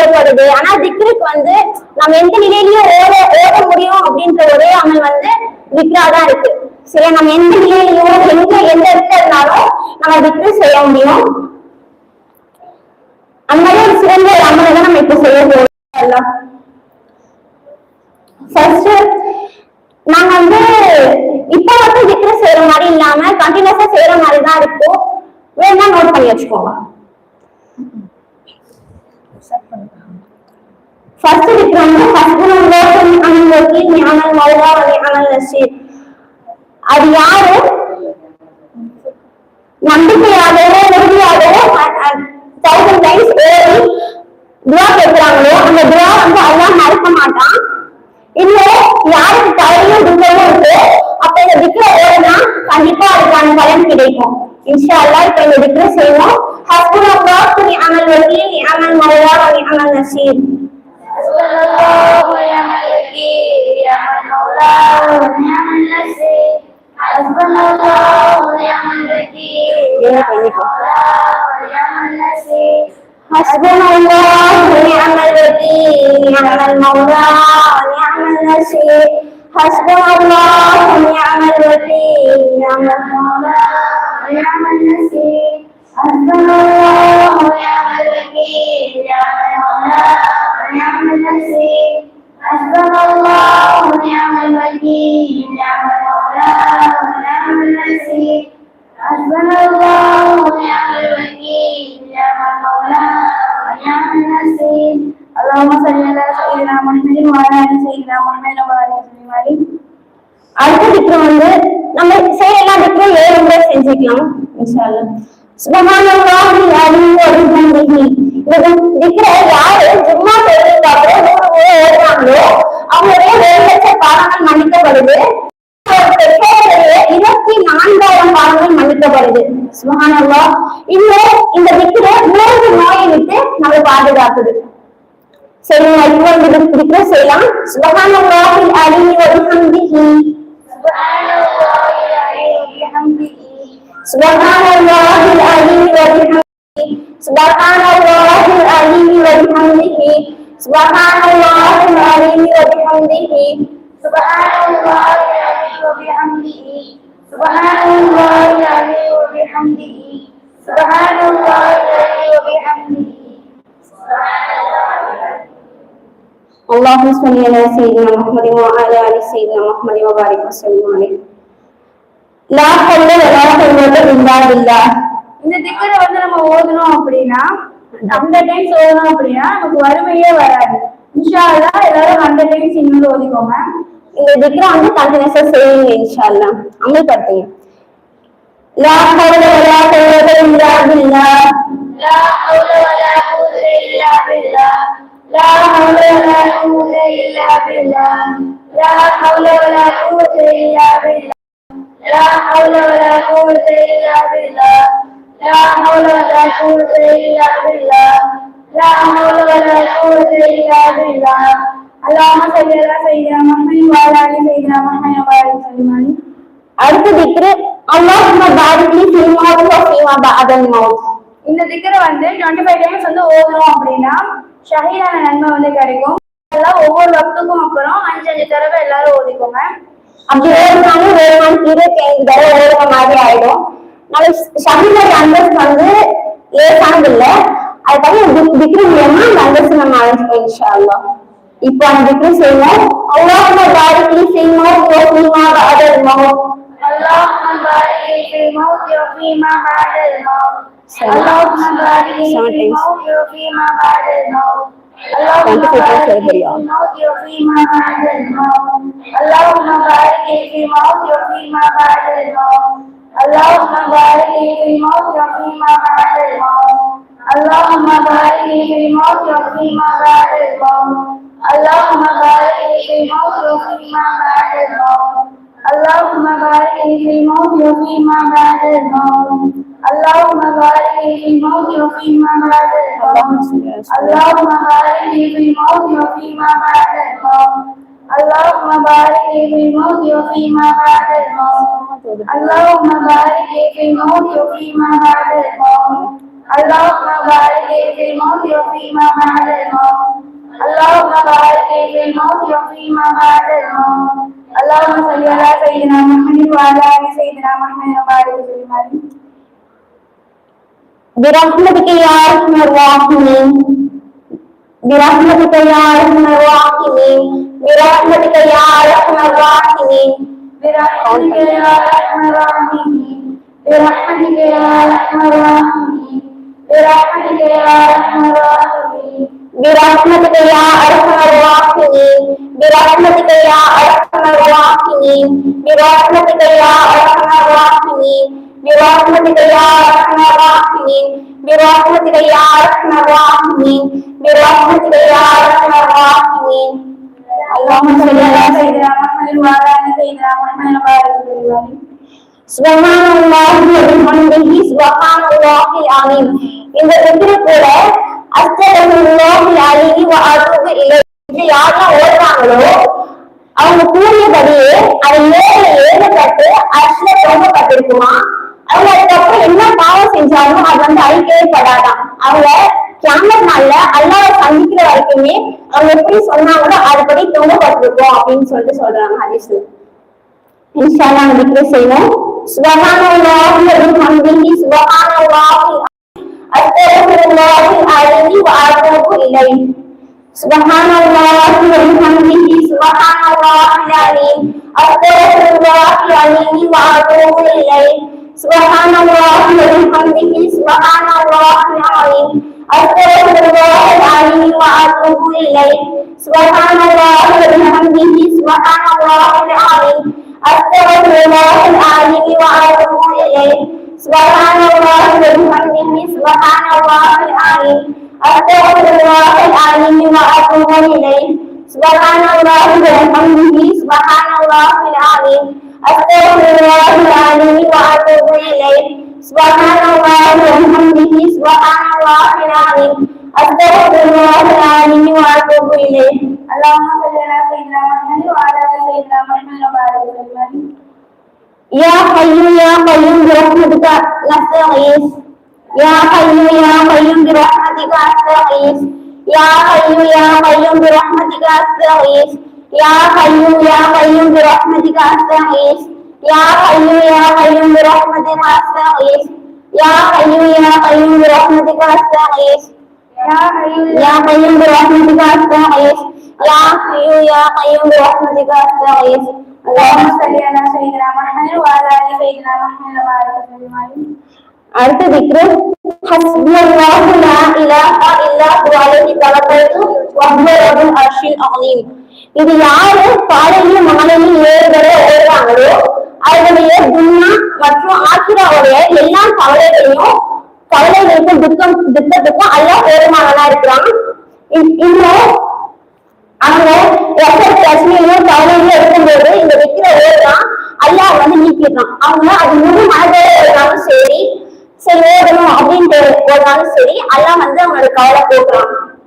தேவைப்படுது. ஆனா திக்ருக்கு வந்து நம்ம எந்த நிலையிலயும் ஓட ஓட முடியும் அப்படின்ற ஒரே அமல் வந்து திக்ரா தான் இருக்கு. சரி நம்ம எந்த நிலையிலயும் எங்க எந்த இடத்துல இருந்தாலும் நம்ம திக்ரு செய்ய முடியும். அந்த மாதிரி ஒரு சிறந்த ஒரு அமலை தான் நம்ம இப்ப செய்ய போறோம். ஃபர்ஸ்ட் நாங்க வந்து இப்ப மட்டும் திக்ரு செய்யற மாதிரி இல்லாம கண்டினியூஸா செய்யற மாதிரி தான் இருக்கும். வேணா நோட் பண்ணி வச்சுக்கோங்க. ஃபர்ஸ்ட் திக்ரு வந்து ஹஸ்புல்லாஹு அனில் வக்கீல் நிஅமல் மௌலா வ நசீர் அது யாரு? நம்பிக்கையாகவோ உறுதியாகவோ தௌசண்ட் டைம்ஸ் ஏறி துவா கேட்கிறாங்களோ அந்த துவா வந்து அல்லாஹ் மறக்க மாட்டான். இல்ல யாருக்கு தலையும் துன்பமும் இருக்கு அப்ப இந்த திக்ர ஓடுனா கண்டிப்பா அதுக்கான பலன் கிடைக்கும். இன்ஷா அல்லாஹ் இப்ப இந்த திக்ர செய்வோம். kuno ko kuni aman wali ni amal mawa ni amal nasib aman ni'mal wakil ni'mal mawla wa ni'mal nasir aman ni'mal wakil ni'mal mawla wa aman nasir அடுத்த திட்டம் வந்து நம்ம செய்யலாம். திட்டம் ஏழு முறை செஞ்சுக்கலாம். இன்ஷால்லா சுபகானி அப்படின்னு ஒரு நம்பிக்கை இருக்கிற யாரு ஜும்மா தொழிலுக்காக நூறு பேர் ஓடுறாங்களோ அவங்களுடைய ஒரு லட்சம் பாவங்கள் மன்னிக்கப்படுது. பெற்றோருடைய இருபத்தி நான்காயிரம் பாவங்கள் மன்னிக்கப்படுது. சுபகானவா இன்னும் இந்த விக்கிர மூன்று நோயை விட்டு பாதுகாக்குது சரி நான் இவ்வளவு விக்கிர செய்யலாம் சுபகானவாஹி அலி ஒரு நம்பிக்கை سبحان الله وبحمده سبحان الله العلي وبحمده سبحان الله العلي وبحمده سبحان الله العلي وبحمده سبحان الله العلي وبحمده سبحان الله العلي وبحمده سبحان الله اللهم صل على سيدنا محمد وعلى ال سيدنا محمد وبارك وسلم عليه لا حول ولا قوة الا بالله இந்த திக்கரை வந்து நம்ம ஓதணும் அப்படின்னா அந்த டைம்ஸ் ஓதணும் அப்படின்னா நமக்கு வறுமையே வராது இன்ஷா அல்லாஹ் எல்லாரும் அந்த டைம்ஸ் இன்னொரு ஓதிக்கோங்க இந்த திக்ரா வந்து கண்டினியூஸா செய்யுங்க இன்ஷா அல்லாஹ் அமல்படுத்துங்க لا حول ولا قوة الا بالله لا حول ولا قوة إلا بالله لا حول ولا قوة إلا بالله لا حول ولا قوة إلا بالله لا حول ولا قوة إلا بالله لا حول ولا قوة إلا بالله لا حول ولا قوة إلا بالله اللهم صل على سيدنا محمد وعلى آل سيدنا محمد وبارك وسلم عليه அடுத்த திக்ரு அல்லாஹும்ம பாரிக் லி ஃபீ மௌத் வ ஃபீமா பஅதல் மௌத் இந்த திக்கரை வந்து டுவெண்ட்டி ஃபைவ் டைம்ஸ் வந்து ஓதுறோம் அப்படின்னா ஷஹீதான நன்மை வந்து கிடைக்கும் எல்லாம் ஒவ்வொரு வக்துக்கும் அப்புறம் அஞ்சு அஞ்சு தடவை எல்லாரும் ஓதிக்கோங்க அப்படி ஓடுனாலும் ஒரு மணி இருபத்தி ஐந்து தடவை ஓடுற மாதிரி ஆயிடும். நம்ம சமீப நம்பர்ஸ் வந்து லேசானது இல்லை. அதுக்காக டிகிரி மூலயமா நம்பர்ஸ் நம்ம அரேஞ்ச் பண்ணிஷாலாம் இப்போ அந்த டிகிரி செய்வோம் அல்லாஹ் பாரிக் லி ஃபீ மௌத் வ ஃபீ மா பஅதல் மௌத் அல்லாஹ் பாரிக் லி ஃபீ மௌத் வ ஃபீ மா பஅதல் وفيما بعد الموت اللهم بارك في الموت وفيما بعد الموت اللهم بارك في الموت وفيما بعد الموت اللهم بارك في الموت وفيما بعد الموت اللهم بارك في الموت وفيما بعد الموت اللهم بارك في الموت وفيما بعد الموت اللهم بارك في الموت وفيما بعد الموت اللهم بارك في الموت وفيما بعد الموت اللهم بارك في الموت وفيما بعد الموت اللهم بارك في الموت وفيما بعد الموت اللهم بارك في الموت وفيما بعد الموت اللهم بارك في الموت وفيما بعد الموت اللهم صل على سيدنا محمد وعلى ال سيدنا محمد وبارك وسلم बिरहमत के यार मरवाहिमीन बिरहमत के यार मरवाहिमीन बिरहमत के यार मरवाहिमीन बिरहमत के यार मरवाहिमीन बिरहमत के यार मरवाहिमीन बिरहमत के यार मरवाहिमीन बिरहमत के या अरहम अर्वाहिमीन बिरहमत के या برحمتك يا ارحم الراحمين برحمتك يا ارحم الراحمين برحمتك يا ارحم الراحمين اللهم صل على سيدنا محمد وعلى ال سيدنا محمد وبارك وسلم சுபஹான அல்லாஹி வபிஹம்திஹி சுபஹான அல்லாஹில் அலீம் இந்த திக்ரு கூட அஸ்தகஃபிருல்லாஹில் அலீம் வ அத்தூபு இலைஹி இது யாரெல்லாம் ஓடுறாங்களோ அவங்க கூறியபடியே அது ஏழு ஏழப்பட்டு அர்ஷ்ல தொங்கப்பட்டிருக்குமா அவங்க அதுக்கப்புறம் என்ன பாவம் செஞ்சாலும் அது வந்து அழிக்கவே படாதான் அவங்க கேமர் நாள்ல அல்லாஹ் சந்திக்கிற வரைக்குமே அவங்க எப்படி சொன்னாங்களோ அதுபடி தொங்கப்பட்டிருக்கும் அப்படின்னு சொல்லிட்டு சொல்றாங்க ஹரிசு இன்ஷால்லா நம்ம செய்வோம். சுபஹானல்லாஹி வ பிஹம்திஹி அஸ்தக்ஃபிருல்லாஹி அலீஹி வ இலைஹி. சுபஹானல்லாஹி வ பிஹம்திஹி அலீம் அஸ்தக்ஃபிருல்லாஹி அலீஹி வ இலைஹி. سبحان الله وبحمده سبحان الله العظيم أستغفر الله العلي وأتوب إليه سبحان الله وبحمده سبحان الله العظيم أستغفر الله العلي وأتوب إليه سبحان الله وبحمده سبحان الله العظيم أستغفر الله العلي وأتوب إليه سبحان الله وبحمده سبحان الله العظيم Astaghfirullahaladzim wa atubu ilaih Subhanallah wa hamdihi subhanallahil azim Astagfirullahaladzim wa atubu ilaih Allahumma salli ala sayyidina Muhammad wa ala sayyidina Muhammad wa barik wa sallam Ya Hayyu ya Qayyum bi rahmatika nastaghis Ya Hayyu ya Qayyum bi rahmatika nastaghis Ya Hayyu ya Qayyum ya bi rahmatika Ya Hayyu Ya Qayyum bi rahmatika astaghiis. Ya Hayyu ya, ya ya, bi rahmatika astaghiis. Ya Hayyu Ya Qayyum bi rahmatika astaghiis. Ya Hayyu Ya Qayyum bi rahmatika astaghiis. Ya Hayyu Ya Qayyum bi rahmatika astaghiis. Allahumma salli ala sayyidina Muhammad wa ala ali sayyidina Muhammad wa ala alihi அடுத்த விக்ரம் ஹஸ்பி அல்லாஹு லா இலாஹா இல்லா ஹுவ அலைஹி தவக்கல்து வ ஹுவ ரப்புல் இது யாரு காலையிலும் மாலையிலும் ஏழு தடவை ஓடுறாங்களோ அவருடைய துன்யா மற்றும் ஆசிராவுடைய எல்லா கவலைகளையும் கவலைகளுக்கும் துக்கம் துக்கத்துக்கும் அல்ல போதுமானதா இருக்கிறான். இ- இன்னும் அவங்க பிரச்சனையும் கவலையும் இருக்கும்போது இந்த விக்கிர ஓடுறான் அல்லாஹ் வந்து நீக்கிடுறான். அவங்க அது முழு மனதோட சரி சரி ஓடணும் அப்படின்ட்டு ஓடினாலும் சரி அல்லாஹ் வந்து அவங்களோட கவலை போக்குறான்.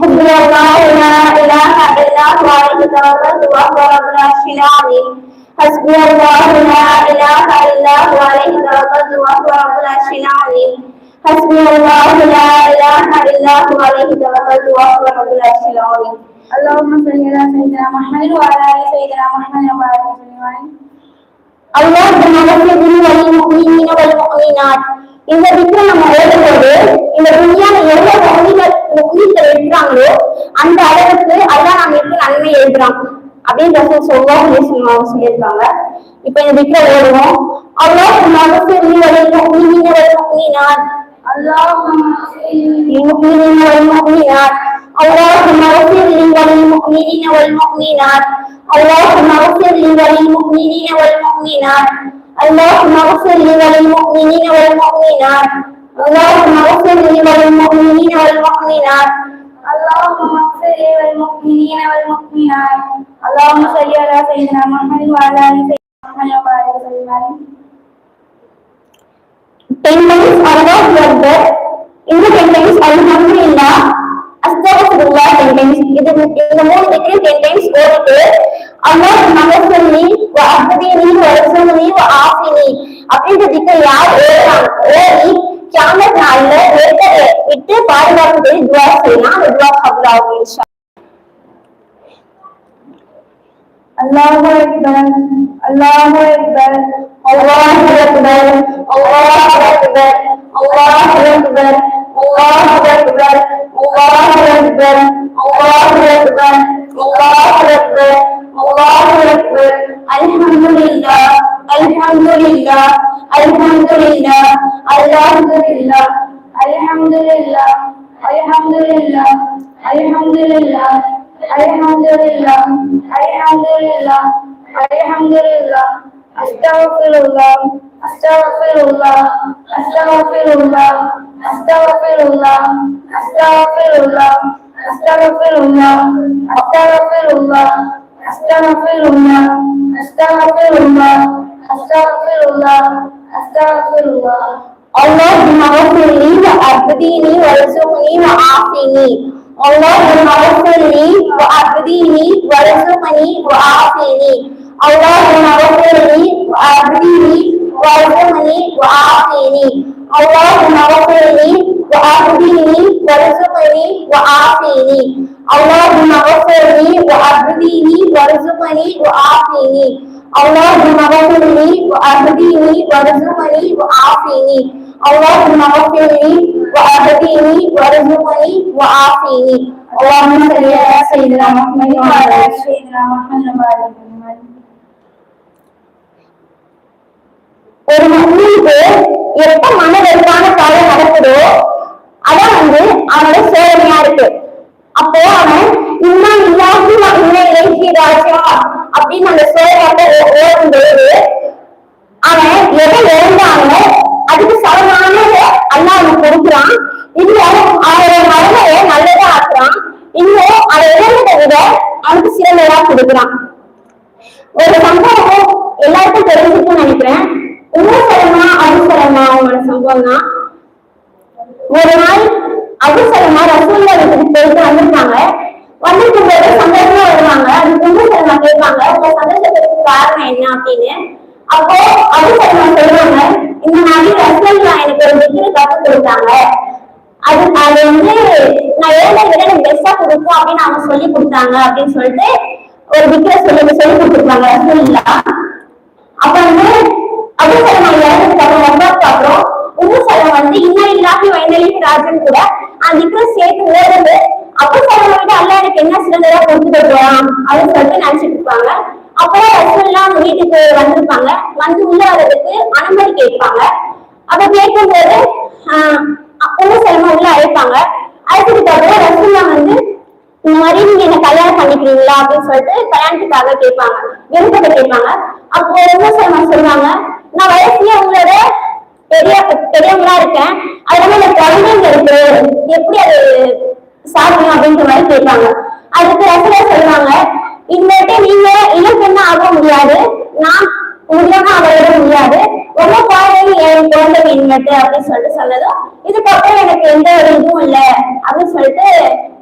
حسبي الله لا إله إلا هو عليه توكلت وهو رب العرش العظيم حسبي الله لا إله إلا هو عليه توكلت وهو رب العرش العظيم حسبي الله لا إله إلا هو عليه توكلت وهو رب العرش العظيم اللهم صل على سيدنا محمد وعلى ال سيدنا محمد وبارك وسلم اللهم اغفر لي وللمؤمنين والمؤمنات இந்த திசை நம்ம எழுதும்போது இந்த புள்ளியான எவ்வளவு பகுதிகள் இந்த புள்ளிகள் எழுதுறாங்களோ அந்த அளவுக்கு அதான் நம்மளுக்கு நன்மை எழுதுறான் அப்படின்ற சொல்லுவோம் சொல்லியிருக்காங்க இப்ப இந்த திசை ஓடுவோம் அவ்வளோ மனசு நீ வரைக்கும் நீ நீ வரைக்கும் நீ நான் اللهم اغفر لي وللمؤمنين والمؤمنات اللهم اغفر لي وللمؤمنين والمؤمنات اللهم اغفر لي وللمؤمنين والمؤمنات اللهم اغفر لي وللمؤمنين والمؤمنات اللهم اغفر لي والمؤمنين والمؤمنات اللهم صل على سيدنا محمد وعلى ال سيدنا محمد وبارك وسلم Ten times Allah your breath. In the ten times Alhamdulillah. Astaghfirullah ten times. இது இந்த மூணு ten times ஓடிட்டு அல்லாஹ் மகசனி அஹ்தனி வரசனி ஆசினி அப்படின்றதுக்கு யார் ஓடி கியாமத் நாள்ல ஏற்க விட்டு பாதுகாப்பு துவா செய்யலாம் அந்த துவா கபுல் ஆகும் இன்ஷா அல்லாஹ் அக்பர் அல்லாஹ் அக்பர் அல்லாஹ் அக்பர் அல்லாஹ் அக்பர் அல்லாஹ் அக்பர் அல்லாஹ் அக்பர் அல்லாஹ் அக்பர் அல்லாஹ் அக்பர் அல்லாஹ் Akbar الله أكبر الحمد لله الحمد لله الحمد لله الحمد لله الحمد لله الحمد لله الحمد لله الحمد لله الحمد لله الحمد لله أستغفر الله أستغفر الله أستغفر الله أستغفر الله أستغفر الله أستغفر الله أستغفر الله astaghfirullah astaghfirullah astaghfirullah astaghfirullah. Allahumma ghafirli wa abdini wa rasuqni wa afini. Allahumma ghafirli wa abdini wa rasuqni wa afini. Allahumma ghafirli wa abdini wa rasuqni wa afini. Allahumma ghafirli wa abdini wa rasuqni wa afini. اللهم اغفر لي وأهدني وارزقني وعافني اللهم اغفر لي وأهدني وارزقني وعافني اللهم اغفر لي وأهدني وارزقني وعافني اللهم صل على سيدنا محمد وعلى آله سيدنا محمد وعلى آله ஒரு மனிதனுக்கு எப்ப மன வெறுப்பான காலம் நடக்குதோ அதான் வந்து அவனோட சோதனையா இருக்கு அப்போ அவன் இன்னும் இல்லாமல் இன்னும் இலக்கியராஜா அப்படின்னு அந்த சோதனை ஓடும்போது அவன் எதை இழந்தானோ அதுக்கு சமமானத அல்லாஹ் அவனுக்கு கொடுக்குறான். இல்ல அவனோட மரணத்தை நல்லதா ஆக்குறான். இன்னும் அதை இழந்ததை விட அவனுக்கு சிறந்ததா கொடுக்குறான். ஒரு சம்பவம் எல்லாருக்கும் தெரிஞ்சுக்கும்னு நினைக்கிறேன். உமசலமா அபுசலமா அவங்களோட சம்பவம் தான் ஒரு நாள் அபுசலமா ரசூல்லா வீட்டுக்கு போயிட்டு வந்திருக்காங்க. வந்திருக்கும் போது சந்தோஷமா வருவாங்க. அதுக்கு உமசலமா கேட்பாங்க. உங்க சந்தோஷத்துக்கு காரணம் என்ன அப்படின்னு? அப்போ அபுசலமா சொல்லுவாங்க. இந்த மாதிரி ரசூல்லா எனக்கு ஒரு டிகிரி கத்து கொடுத்தாங்க. அது அது வந்து நான் ஏழை விட எனக்கு பெஸ்டா கொடுக்கும் அப்படின்னு அவங்க சொல்லி கொடுத்தாங்க அப்படின்னு சொல்லிட்டு ஒரு டிகிரி சொல்லி சொல்லி கொடுத்துருக்காங்க ரசூல்லா அப்ப வந்து அபுசலம் இறந்ததுக்கு அப்புறம் வந்தாக்கு அப்புறம் உபுசலம் வந்து இன்னும் இல்லாம வைந்தலிக்கு ராஜன் கூட அதுக்கும் விக்ரம் சேர்த்து ஓடுது அபுசலம் விட அல்ல எனக்கு என்ன சிறந்ததா கொடுத்து போறான் அப்படின்னு சொல்லிட்டு நினைச்சிட்டு இருப்பாங்க. அப்போ ரசூல்லாம் அவங்க வீட்டுக்கு வந்திருப்பாங்க. வந்து உள்ள வர்றதுக்கு அனுமதி கேட்பாங்க. அப்ப கேட்கும்போது உள்ள சிலமா உள்ள அழைப்பாங்க. அழைச்சதுக்கு அப்புறம் ரசூல்லா வந்து இந்த மாதிரி நீங்க என்ன கல்யாணம் பண்ணிக்கிறீங்களா? அப்படின்னு சொல்லிட்டு கல்யாணத்துக்காக கேட்பாங்க. விருப்பத்தை கேட்பாங்க. அப்போ என்ன சொல்லுவாங்க நான் வயசுல உங்களோட பெரிய பெரியவங்களா இருக்கேன். அதனால இந்த குழந்தைங்க இருக்கு. எப்படி அது சாப்பிடணும் அப்படின்ற மாதிரி கேட்பாங்க. அதுக்கு ரசிகர் சொல்லுவாங்க இனிமேட்டு நீங்க இளம் பெண்ணா ஆக முடியாது? நான் முடியாம அவரோட முடியாது. உங்க குழந்தைங்க என் குழந்தைங்க இனிமேட்டு அப்படின்னு சொல்லிட்டு சொன்னதும் இதுக்கப்புறம் எனக்கு எந்த ஒரு இதுவும் இல்லை அப்படின்னு சொல்லிட்டு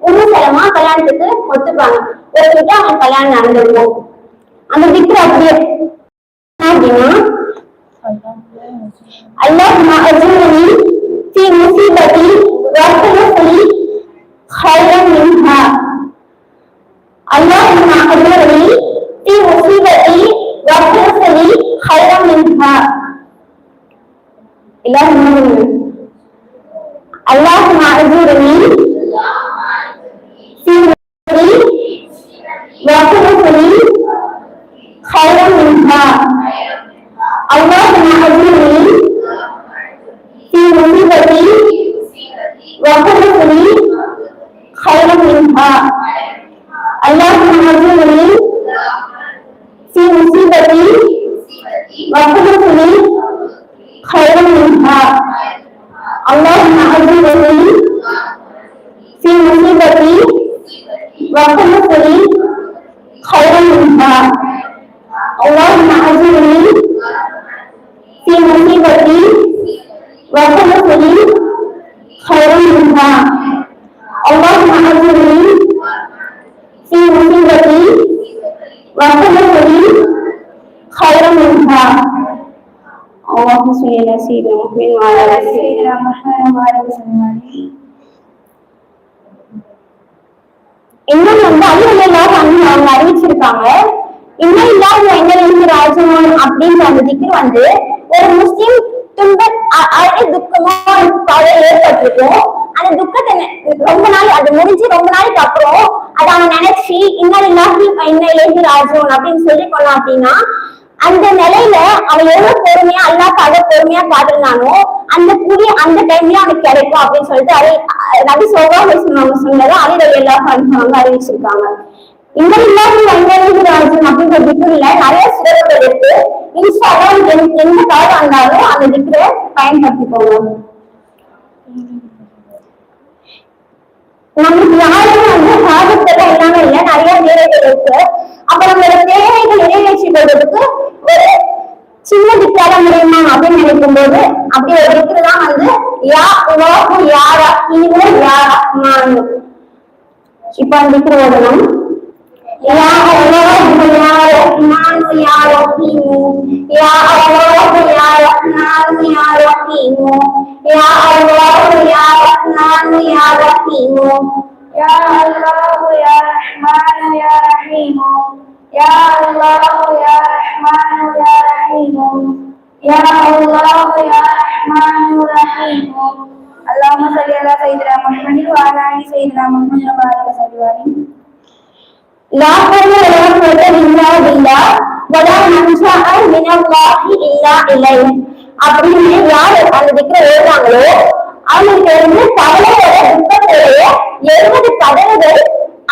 உருசலமா கல்யாணத்துக்கு ஒத்துப்பாங்க. ஒத்துக்கிட்டு அவங்க கல்யாணம் நடந்திருக்கும். அந்த விக்ரம் அப்படியே என்ன அப்படின்னா اللهم أجرني في مصيبتي واخلف لي خيرا منها اللهم أجرني في مصيبتي واخلف لي خيرا منها اللهم اللهم أجرني في مصيبتي واخلف لي خيرا منها واخلف لي خيرا منها اللهم أجرني في مصيبتي وخلقني خيرا منها اللهم أجرني في مصيبتي وخلقني خيرا منها اللهم أجرني في مصيبتي وخلقني خيرا منها اللهم صل على سيدنا محمد وعلى آل سيدنا محمد وعلى آل سيدنا இன்னும் வந்து அலுவலாக அவங்க அறிவிச்சிருக்காங்க இன்னும் இல்லாத என்ன ராஜமோன் அப்படின்ற அந்த திக்கு வந்து ஒரு முஸ்லிம் துன்ப அ- அழகு துக்கமா ஒரு கவலை ஏற்பட்டிருக்கும் அந்த துக்கத்தை நெ- ரொம்ப நாள் அது முடிஞ்சு ரொம்ப நாளைக்கு அப்புறம் அதை அவன் நினைச்சு இன்னும் இல்லாத என்ன எழுதி ராஜமோன் அப்படின்னு சொல்லி கொள்ளலாம் அப்படின்னா அந்த நிலையில அவன் எவ்வளவு பொறுமையா அல்லாக்காக பொறுமையா காத்திருந்தானோ அந்த கூடிய அந்த டைம்ல அவனுக்கு கிடைக்கும் அப்படின்னு சொல்லிட்டு அதை நபி சோகா சொன்னவங்க சொன்னதை அலிரவி எல்லாம் பண்ணுவாங்க அறிவிச்சிருக்காங்க. இந்த இல்லாமல் வந்தராஜன் அப்படின்ற திக்குல நிறைய சிறப்புகள் இருக்கு. இன்ஸ்டால எந்த காலம் வந்தாலும் அந்த திக்குல பயன்படுத்திக்கோங்க. நம்மளுக்கு யாருமே வந்து சாதத்துல இல்லாம இல்ல நிறைய தேவைகள் இருக்கு. அப்ப நம்மளோட தேவைகள் நிறைவேற்றி கொள்வதற்கு ஒரு சின்ன திக்கால முடியுமா அப்படின்னு நினைக்கும் போது அப்படி ஒரு திக்கு தான் வந்து யா உலகு யாரா இது யாரா நான் இப்ப يا الله يا رحمن يا رحيم يا الله يا رحمن رحيم اللهم صل على سيدنا محمد وعلى ال سيدنا محمد وبارك وسلم لا حول ولا قوة إلا بالله ولا منشأ من الله إلا إليه அப்படின்னு யார் அந்த திக்கிற எழுதுறாங்களோ அவங்களுக்கு இருந்து கவலையோட துக்கத்தோடைய எழுபது கதவுகள்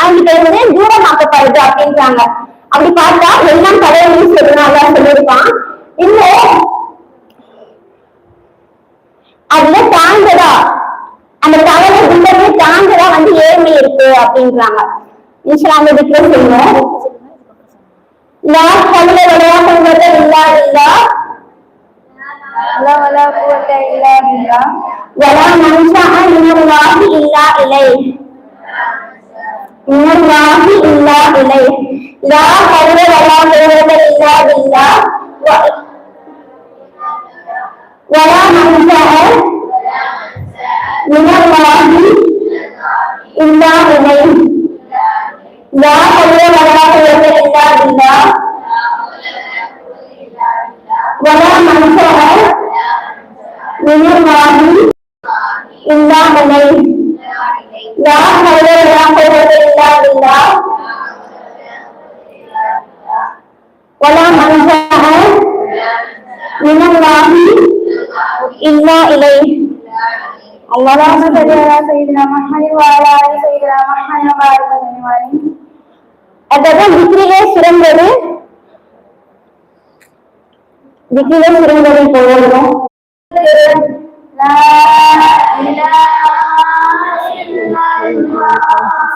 அவங்களுக்கு இருந்து தூரமாக்கப்படுது அப்படின்றாங்க அப்படி பார்த்தா எல்லாம் கடவுள்னு சொல்லுவாங்க சொல்லியிருக்கான் இன்னும் அதுல தாழ்ந்ததா அந்த கவலை துன்பமே தாழ்ந்ததா வந்து ஏழ்மை இருக்கு அப்படின்றாங்க இன்ஷால்ல திக்ர சொல்லுவோம் லா ஹவ்ல வலா குவத்த இல்லா பில்லாஹ் لا ولا قوة إلا بالله வலா மன்ஷா மினல்லாஹி இல்லா இலைஹ் மினல்லாஹி இல்லா لا حول ولا قوة إلا بالله ولا منفعة من الله إلا إليه لا حول ولا قوة إلا بالله ولا منفعة من الله إلا إليه لا حول ولا قوة إلا بالله ولا منفع من الله إلا إليه اللهم صل على سيدنا محمد وعلى ال سيدنا محمد وبارك وسلم அதான் திக்ரிலே சிறந்தது திக்ரிலே சிறந்தது இப்போ ஓடுறோம் لا إله إلا الله لا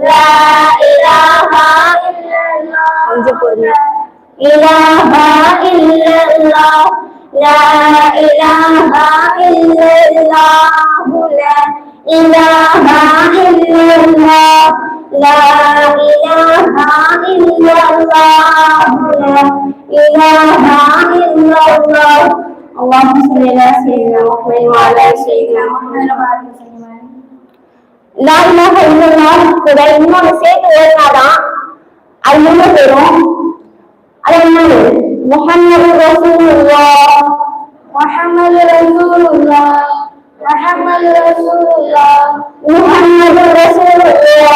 لا إله إلا الله إله إلا الله لا إله إلا الله لا إله إلا الله لا إله إلا الله لا إله إلا الله اللهم صل على سيدنا محمد وعلى آل سيدنا محمد وبارك நாலுமாக இன்னொரு நாள் கூட இன்னொன்று சேர்த்து ஓடினாதான் அது முன்ன போயிடும் அது என்னது? முகமது ரசூலுல்லா. முகமது ரசூலுல்லா. முகமது ரசூலுல்லா. முகமது ரசூலுல்லா.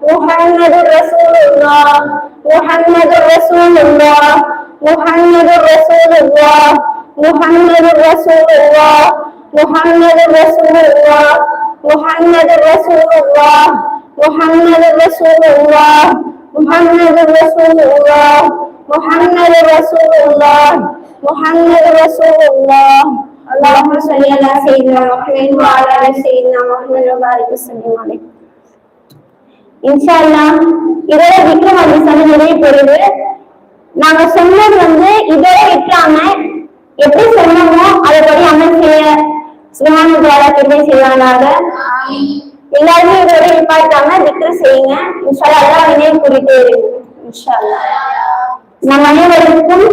முகமது ரசூலுல்லா. முகமது ரசூலுல்லா. முகமது ரசூலுல்லா. முகமது ரசூலுல்லா. முகமது ரசூலுல்லா. محمد رسول الله محمد رسول الله محمد رسول الله محمد رسول الله محمد رسول الله محمد رسول الله محمد رسول الله اللهم صل على سيدنا محمد وعلى ال سيدنا محمد وبارك وسلم عليه இன்ஷா அல்லாஹ் இதோட விக்ரம் அதிசயம் நிறைய பெறுது நாங்க சொன்னது வந்து இதோட விட்டுறாம எப்படி சொன்னோமோ அதுபடி அமல் செய்ய சுகான துவாலா கிருபை செய்வாங்களாக எல்லாருமே இதோட நிப்பாட்டாம திக்ரு செய்யுங்க. இன்ஷால்லா அல்லா வினையை கூறிட்டே இருக்கு. இன்ஷால்லா. நம் அனைவருக்கும்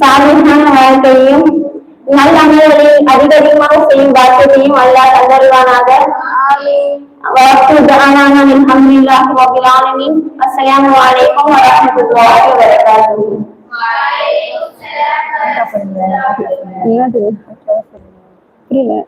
சாதகமான வாழ்க்கையும் நல்ல அமல்களை அதிகமாக செய்யும் பாக்கியத்தையும் அல்லா தந்தருவானாக. வாக்கு தானான அல்ஹம்துலில்லாஹ் ரபில் ஆலமீன். அஸ்ஸலாமு அலைக்கும் வரஹ்மத்துல்லாஹி வபரகாத்துஹு புரியல.